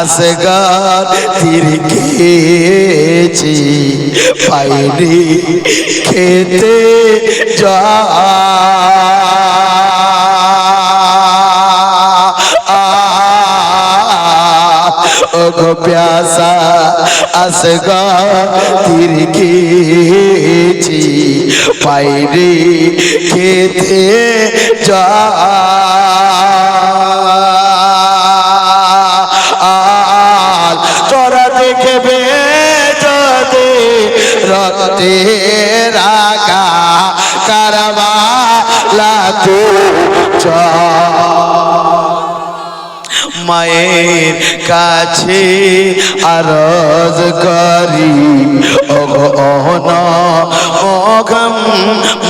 আসগর তীর খেয়েছি পাইনি খেতে যা। ওগো প্যাসা আসগর তীর খেয়েছি পাইনি খেতে যা। রাগা কারবা লাগু মায়ের কাছে আরজ করি অগ অন অগম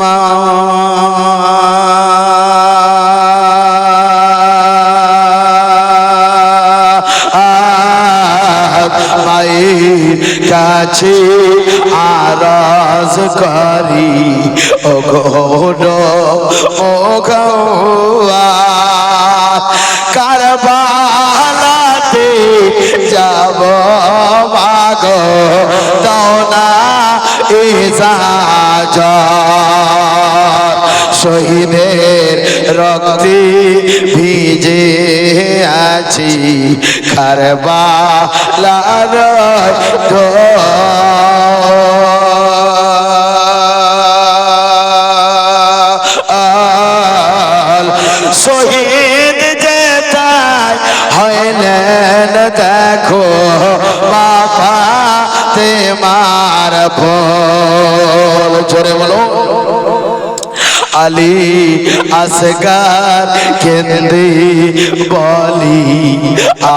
মা। কাছে আরাজ করি। অগন মগা কারবালাতে যাব মাগ দৌনা এজাজ শহীদের রক্তে ভিজে আছি। দোয়াল। শহীদ যেতাই হইলেন দেখো বাবা তে মার জোরে বলো। আলী আসগার কেন্দ্রে বলি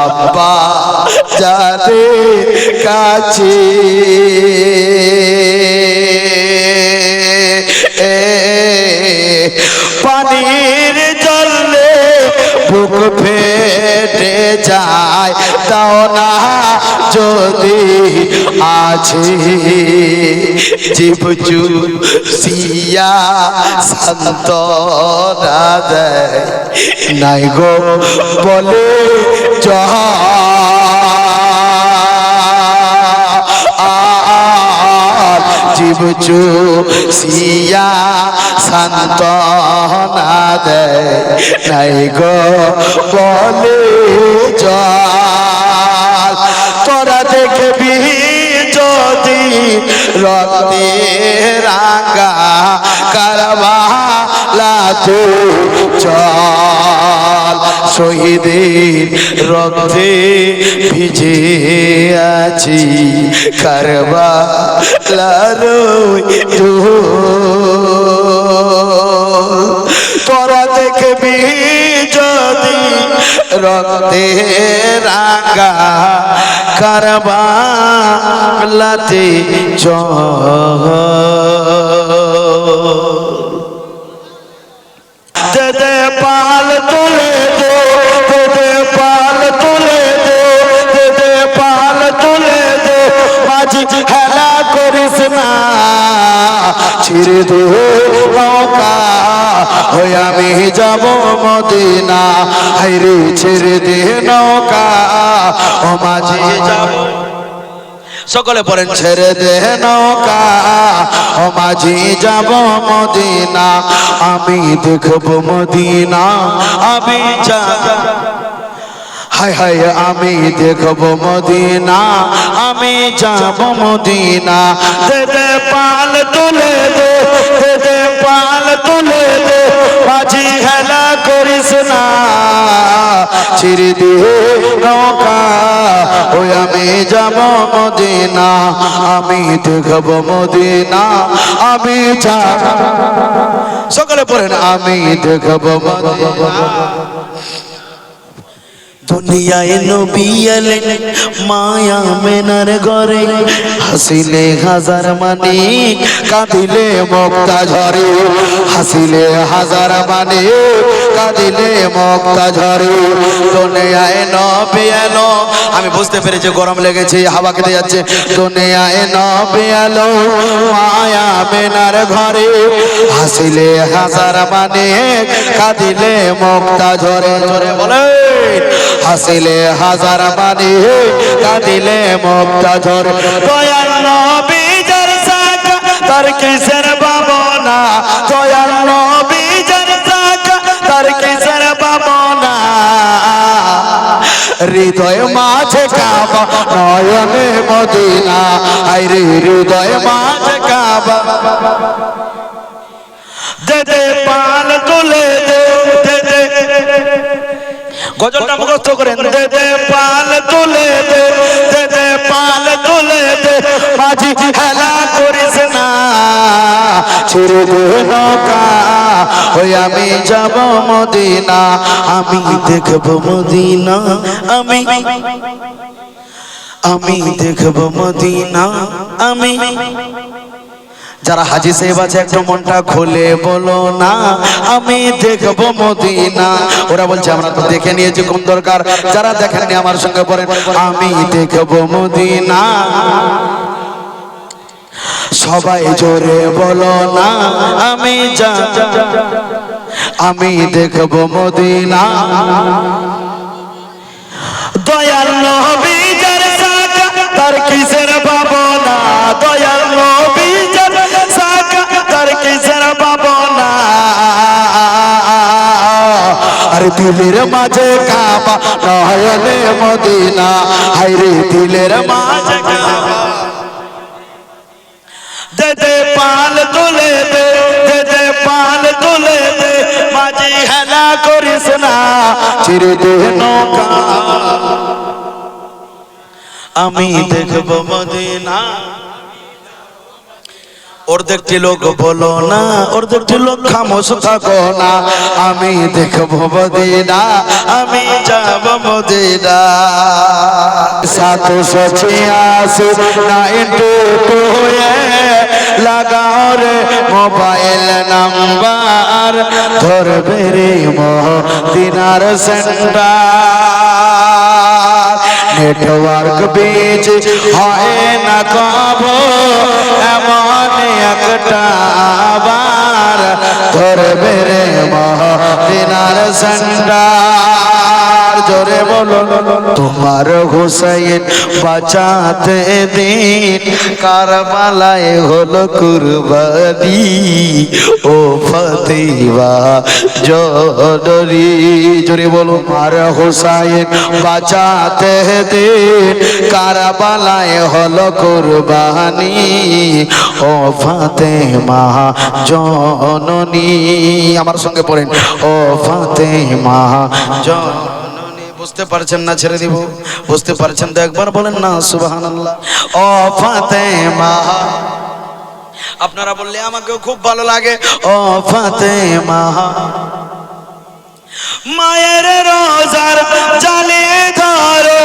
আব্বা যাদের কাছে। ফেটে যায় দাও না যদি আছে। জীবজু সিয়া শান্ত দেয়। নাই গো বলে যা। জীবচু সিয়া শান্ত না দেয়। নাই গো বলে জল রক্তে রাঙ্গা কারবা লাতু চল। শহীদের রক্তে ভিজে আছি কারবা লারোই তোরা দেখবি রক্তে রাঙ্গা কারবা লাতে চল। দে দে পাল তুলে দে পাল তুলে দে দে পাল তুলে দে। মাঝি ছিড়ে দে নৌকা হই আমি যাব মদিনা হাইরে ছেড়ে দে নৌকা ও মাঝি যাব সকলে পড়েন ছেড়ে দে নৌকা ও মাঝি যাব মদিনা আমি দেখব মদিনা আমি যাব হায় হায় আমি দেখব মদিনা, আমি যাব মদিনা। দে পাল তুলে দে দে দে পাল তুলে দে মাঝি খেলা করিস না। ছিড়ে দিয়ে নৌকা, ওই আমি যাব মদিনা, আমি দেখব মদিনা, আমি যাব সকলে পড়েন, আমি দেখব মদিনা। দুনিয়ায় নবী এলেন মায়া মেনার ঘরে। হাসিলে হাজার মানে কাঁদিলে মক্তা ঝরে। হাসিলে হাজার মানে কাঁদিলে মক্তা ঝরে। দুনিয়ায় নবী এলো, আমি বুঝতে পেরেছি গরম লেগেছে, হাওয়া কেটে যাচ্ছে। দুনিয়ায় নবী এলো, মায়া বেনার ঘরে। হাসিলে হাজার মানে কাঁদিলে মক্তা ঝরে। ঝরে বলে হাসিলে হাজার মানে কাঁদিলে মক্তা ঝরে দয়াল নবী যার তার কিসের ভাবনা? দয়াল নবী যার তার কিসের ভাবনা? হৃদয় মাঝে কাবা, নয়নে মদিনা। আইরে হৃদয় মাঝে কাবা। দে পাল তুলে গজলটা মুখস্থ করেন দে দে পাল তুলে দে দে দে পাল তুলে দে মাঝি খেলা করিস না। ছেড়ে দে নৌকা ওই আমি যাব মদিনা আমি দেখব মদিনা আমি আমি দেখব মদিনা আমি যারা হাজি সাহেব আছে, একটু মনটা খুলে বলো না, আমি দেখব মদিনা। ওরা বলছে, আমরা তো দেখে নিয়েছি কোন দরকার। যারা দেখেননি আমার সঙ্গে পড়েন, আমি দেখব মদিনা। সবাই জোরে বলো না, আমি আমি দেখব মদিনা। দয়াল নবী যার সাকা তার কিসের ভাবনা? দয়াল আরে দিলের মাঝে কাবা, নয়নে মদিনা। হাইরে দিলের মাঝে কাবা। দে দে পাল তুলে দে দে দে পাল তুলে দে মাঝি হেলা করিস না চিরে দে নৌকা। আমি দেখব মদিনা। অর্ধেকটি লোক বলো না অর্ধেকটি লোক খামোশ থাকো না। আমি দেখব মদিনা, আমি যাব মদিনা। সাতশো ছিয়াশি নাইন টু টু লাগাও রে মোবাইল নাম্বার। ধরবে রে মদিনার সেন্টার। নেটওয়ার্ক বীজ হয় না কব এমন একটা আবার ধরবে রে মদিনার সেন্টার জোরে বলো, তোমার হুসাইন বাঁচাতে দিন। কারবালায় হলো কুরবানি, ও ফতিবা জরি জোরে বলো মার হুসাইন বাঁচাতে দিন। কারবালায় হলো কুরবানি, ও ফাতেমা জননী আমার সঙ্গে পড়েন, ও ফাতেমা জননী বুঝতে পারছেন না, ছেড়ে দিব। বুঝতে পারছেন তো একবার বলেন না, সুবহানাল্লাহ। আপনারা বললে আমাকেও খুব ভালো লাগে। ও ফাতেমা। মায়ের রোজার জালে ধরে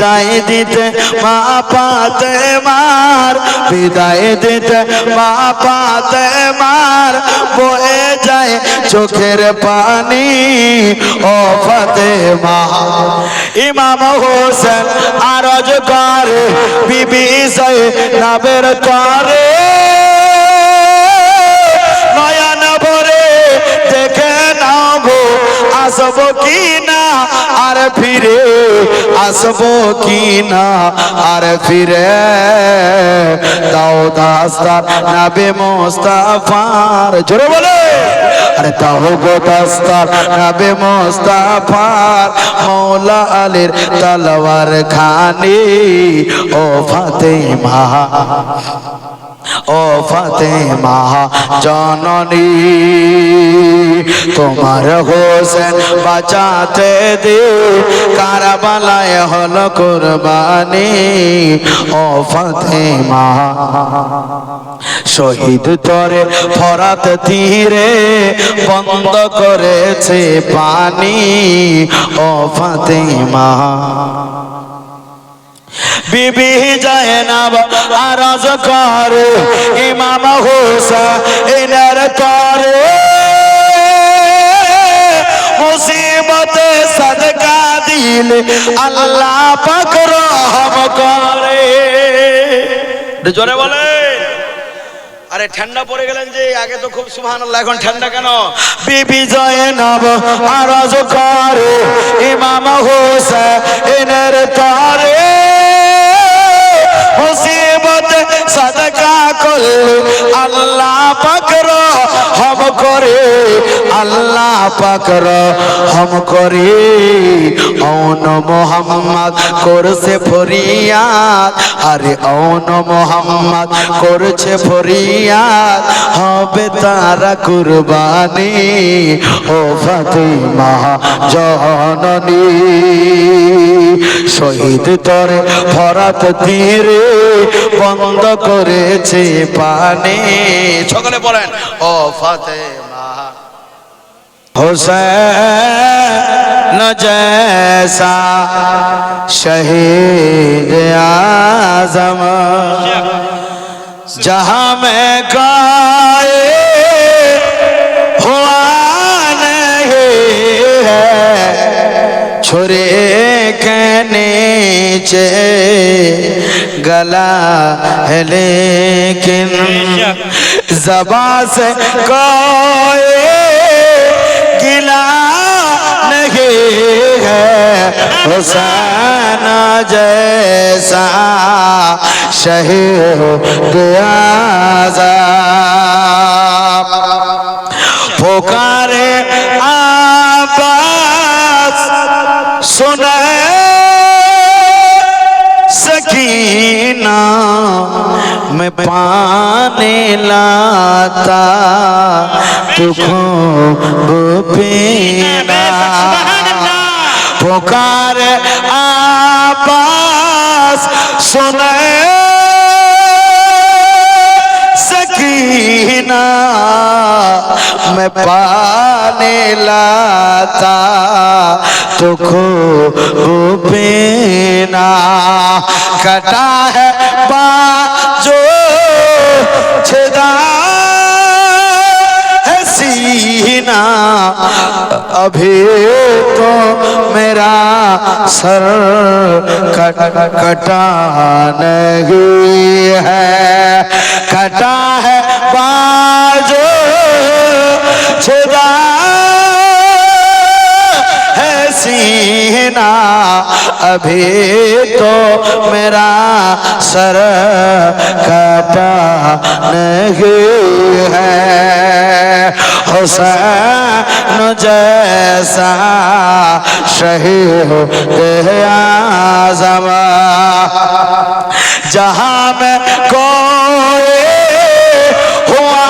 বিদায় দিতে মা পাতে মার, বিদায় দিতে মা পাতে মার, বয়ে যায় চোখের পানি, ও ফতে মা ইমাম হোসেন আরজ করে, বিবি সে নাবের করে নয়ন ভরে দেখে গো আসব কি ফিরে আসব কি না আর ফিরে দাও দাস্তার নাবে মোস্তাফার। জোরে বলে। আরে দাও গো দাস্তার নাবে মোস্তাফার। মৌলা আলীর তলোয়ার খানি ও ফাতেমা। ও ফাতেমা, জননী, তোমার হোসেন বাঁচাতে দে কারাবালায় হল কোরবানি, ও ফাতেমা। শহীদ তরে ফরাত তীরে বন্ধ করেছে পানি, ও ফাতেমা। বিবি জয়নাব আরজ করে। ইমাম হুসাইনের তরে মুসিবতে সদকা দিলে আল্লাহ পাক রহম করে। জোরে বলে আরে ঠান্ডা পড়ে গেলেন যে আগে তো খুব সুবহানাল্লাহ এখন ঠান্ডা কেন? বিবি জয়নব আরজ করে। ইমাম হোসেনের তরে সাদকা করলে। আল্লাহ পাকর হম করে, আল্লাহ পাকর হম করে। অন মোহাম্মদ করছে ফরিয়াদ, আরে অন মোহাম্মদ করছে ফরিয়াদ, হবে তারা কুরবানি, ও ফাতিমা জননী। শহীদ তরে ফরাত তীরে বন্ধ করেছে পানি। সকলে বলেন ও ফাতেমা हुसैन जैसा शहीद आजम जहां में गाए हुआ नहीं है छुरे के नीचे गला है लेकिन जबा से कोई गिला नहीं है हुसैन जैसा शहीद आज़म मैं पाने लाता तुखो पीना। पुकार आवाज़ सुने सकीना। मैं पाने लाता तो खूब पीना। कटा है बाजो छदा है सीना। अभी तो मेरा सर कट कटा नहीं है। कटा है बाजो। छुदा है सीना। अभी तो मेरा सर कटा नहीं है। हुसैन जैसा शहीद आज़म। जहाँ में कोई हुआ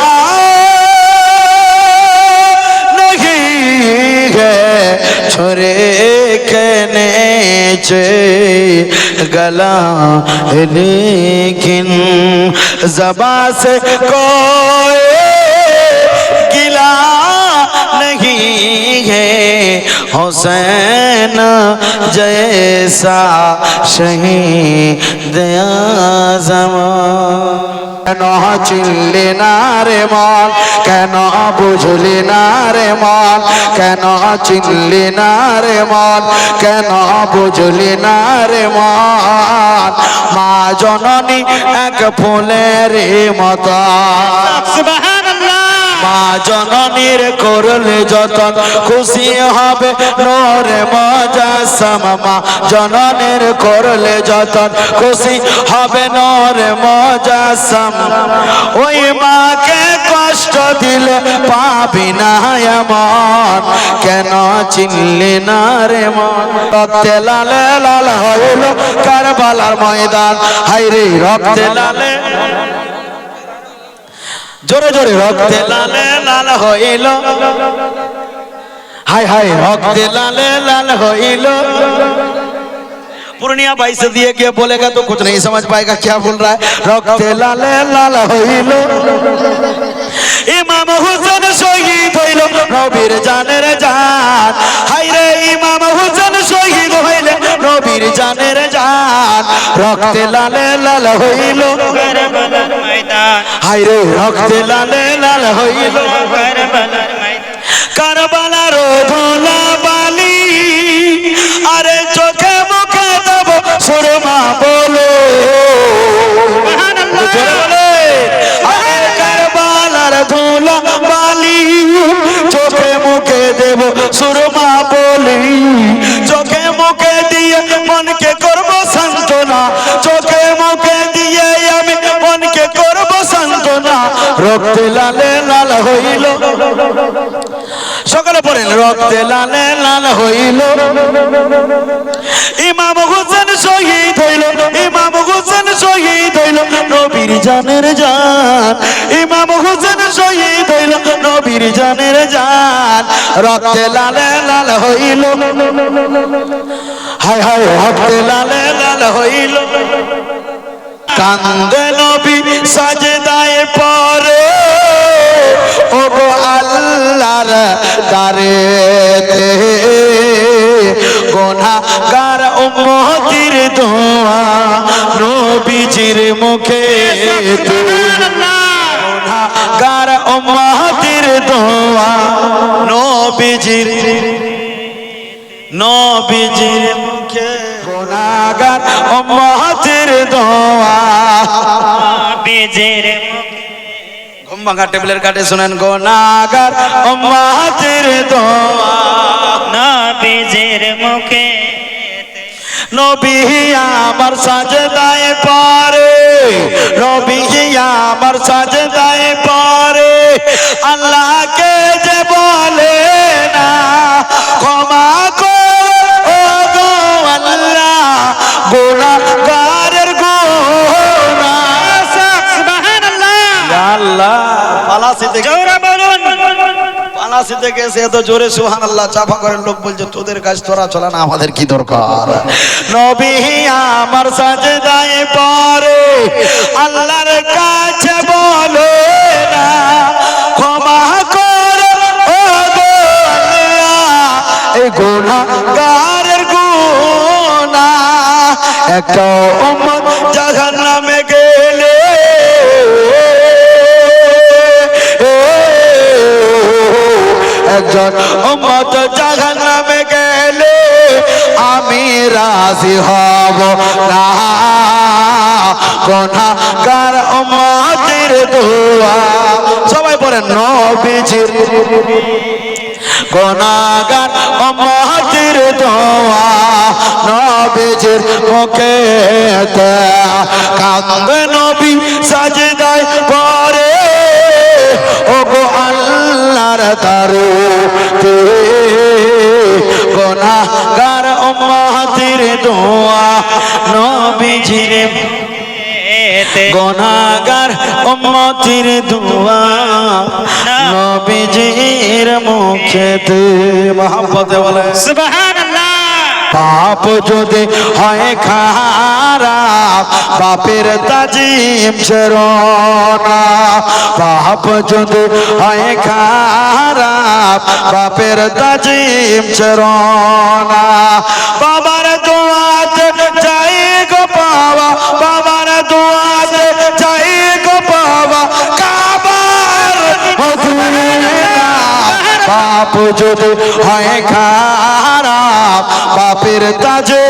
नहीं है। छोरे नीचे गला है लेकिन जबा से कोई है हुसैन जैसा शहीद आजम কেন চিনলি না রে মন কেন বুঝলি না রে মন কেন চিনলি না রে মন কেন বুঝলি না রে মন মা জননী এক ফুলের মতো মা জননীর করলে যতন, খুশি হবে নোরে মজাসম। মা জননীর করলে যতন, খুশি হবে নোরে মজাসম। ওই মাকে কষ্ট দিলে পাবি না এমন। কেন চিনলি না রে মন রক্তে লালে লাল হইল কারবালার ময়দান। হাইরে রক্তে লালে। জোরে জোরে রক্তে লালে লাল হইল হাই হাই রক্তে লালে লাল হইল पूर्णिया भाई से दिए गया बोलेगा तो कुछ नहीं समझ पाएगा क्या बोल रहा है रक्त लाले लाल হইল ইমাম হুসেন শহীদ হইল নবীর জানের জান হাইরে ইমাম রক্তে লালে লাল হইল। হাইরে রক্তে লালে লাল হইল। কারবালার ধোলা বালি আরে চোখে মুখে দেব সুরমা বলো। কারবালার ধোলা বালি চোখে মুখে দেব সুরমা বলি। চোখে মুখে দিয়ে মনকে সান্ত্বনা, চোখে মুখে দিয়ে আমি মনকে করব সান্ত্বনা। রক্তে লালে লাল হইল। সকালে পড়েন, রক্তে লালে লাল হইল। ইমাম হোসেন শহীদ হইল, ইমাম হোসেন শহীদ হইল, নবীর জানের জান। ইমাম হোসেন শহীদ হইল, নবীর জানের জান। রক্তে লালে লাল হইল। হায় হায় হাতে লালে লাল হইল। কান্দে নবী সাজদায় পরে। ও আল্লাহর দারেতে মুখে ঘুম ভাঙা টেবিলের কাটে শুনেন গোনাগার উম্মতির দোয়া না বীজের মুখে। নবী আমার সাজদায় পারে নবী আমার সাজদায় পারে। আল্লাহকে যে বলে না ক্ষমা করো ও গো আল্লাহ। গুনাহগারের আল্লাহ পালাসি থেকে জোরে বলুন। পালাসি থেকে এসে এত জোরে সুহান আল্লাহ চাপা করেন লোক বলছে তোদের কাজ তোরা চলা না আমাদের কি দরকার? নবী আমার সাজদায় পরে আল্লাহর কাছে বলে না ক্ষমা করো ও গো আল্লাহ এই গুনাহগারের গুনাহ একটা উম্মত জাহান্নামে একজন উম্মত জাহান্নামে গেলে আমি রাজি হব না। গুনাহগার উম্মতের দোয়া। সবাই বলেন নবীজির গুনাহগার উম্মতের দোয়া। নবীজির মুখে কান্দে নবী সাজদায় দারু তে গুনাহগার উম্মতের দোয়া নবীজির এতে গুনাহগার উম্মতের দোয়া নবীজির মুখেতে মহব্বতে বলে সুবহানাল্লাহ পাপ যদি হয় খারাপ, পাপের তাজিম ছেড়না পাপ যদি হয় খারাপ, পাপের তাজিম ছেড়না বাবার পাপ যদি হয় খারাপ, পাপের তাজে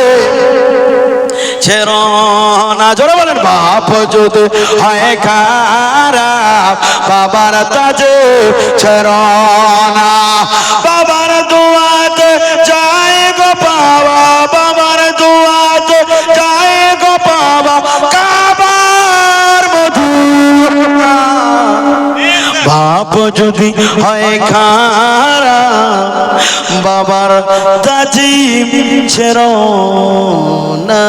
না। জোরে বলেন বাপ যদি হয় খারাপ, বাবার তাজে বাবার দোয়াতে যায় গো বাবা, বাবার যদি হয় খারা বাবার তাজি ছেড়ো না।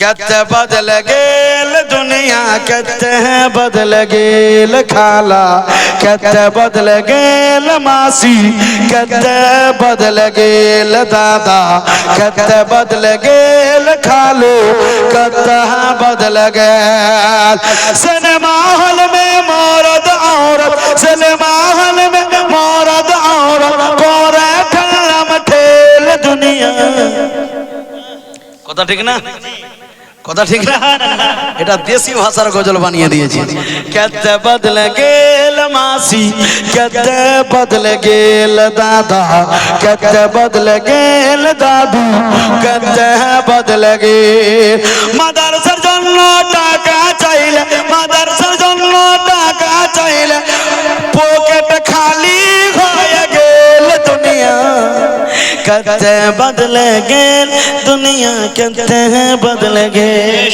কেতে গে दुनिया कहते हैं बदल गेल खाला कहते बदल गेल मासी कहते बदल गेल दादा कहते बदल गेल खालो कहते हैं बदल गेल सिनेमा हॉल में मौरद औरत सिनेमा हॉल में मौरद औरत করে ঠেলাম ঠেল দুনিয়া কথা ঠিক না কথা ঠিক? এটা দেশি ভাষার গজল বানিয়ে দিয়েছি। কেতে বদলে গেল মাসি, কেতে বদলে গেল দাদা, কেতে বদলে গেল দাদু, কেতে বদলে গেল। মাদারসার জন্য টাকা চাইলে, মাদারসার জন্য টাকা চাইলে, পকেট कते बदल गए दुनिया कते बदल गए